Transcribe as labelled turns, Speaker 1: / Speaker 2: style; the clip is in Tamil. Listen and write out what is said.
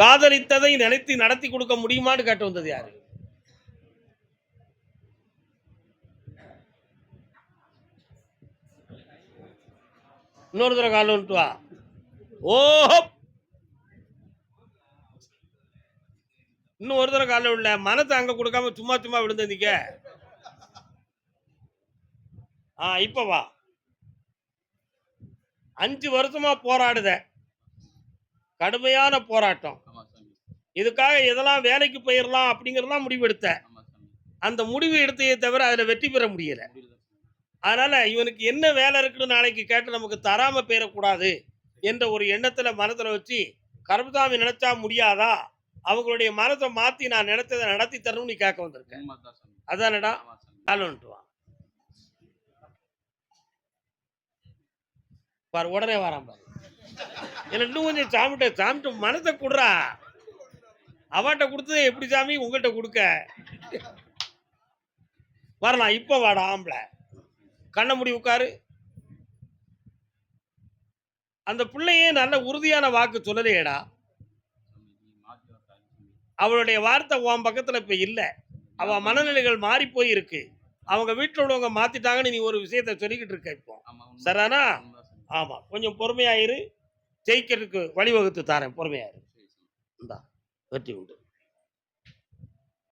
Speaker 1: காதலித்ததை நினைத்து நடத்தி கொடுக்க முடியுமான்னு கேட்டு வந்தது யாரு? இன்னொரு தடவை காலம் வந்துட்டு வா. ஓஹோ! இன்னும் ஒரு தடவை காலம் விடல மனத்தை அங்க கொடுக்காம சும்மா சும்மா விழுந்தீங்க ஆ இப்ப வா. அஞ்சு வருஷமா போராடுத கடுமையான போராட்டம். இதுக்காக எதெல்லாம் வேலைக்கு போயிடலாம் அப்படிங்கறதெல்லாம் முடிவு எடுத்த
Speaker 2: ஆமா சாமி.
Speaker 1: அந்த முடிவு எடுத்தையே தவிர அதுல வெற்றி பெற முடியல. அதனால இவனுக்கு என்ன வேலை இருக்குன்னு நாளைக்கு கேட்டு நமக்கு தராம போயிடக்கூடாது என்ற ஒரு எண்ணத்துல மனத்துல வச்சு கருப்பசாமி நினைச்சா முடியாதா? அவங்களுடைய மனத்தை மாத்தி நான் நினைச்சதை நடத்தி தரணும்னு நீ கேட்க வந்திருக்கேன் அதானடா? காலன்ட்டு வா. பாரு உடனே வரான் பாரு. இல்லை இன்னும் கொஞ்சம் சாமிட்ட சாமிட்ட மனத்தை கொடுறா. அவன்கிட்ட கொடுத்தது எப்படி சாமி? உங்கள்கிட்ட கொடுக்க. வரலாம் இப்போ வாடா ஆம்பளை. கண்ணை மூடி உட்காரு. அந்த பிள்ளையே நல்ல உறுதியான வாக்கு சொல்லலையேடா. அவளுடைய வார்த்தை உன் பக்கத்தில் இப்போ இல்லை. அவ மனநிலைகள் மாறி போய் இருக்கு அவங்க வீட்டில் உள்ளவங்க மாத்திட்டாங்கன்னு நீ ஒரு விஷயத்த சொல்லிக்கிட்டு இருக்க இப்போ.
Speaker 2: ஆமா உண்மை
Speaker 1: சரிதானா?
Speaker 2: உண்மைதான் சாமி.
Speaker 1: ஆமா கொஞ்சம் பொறுமையாயிரு ஜெயிக்கிறதுக்கு வழிவகுத்து தாரேன். பொறுமையாயிரு இந்தா. வெற்றி உண்டு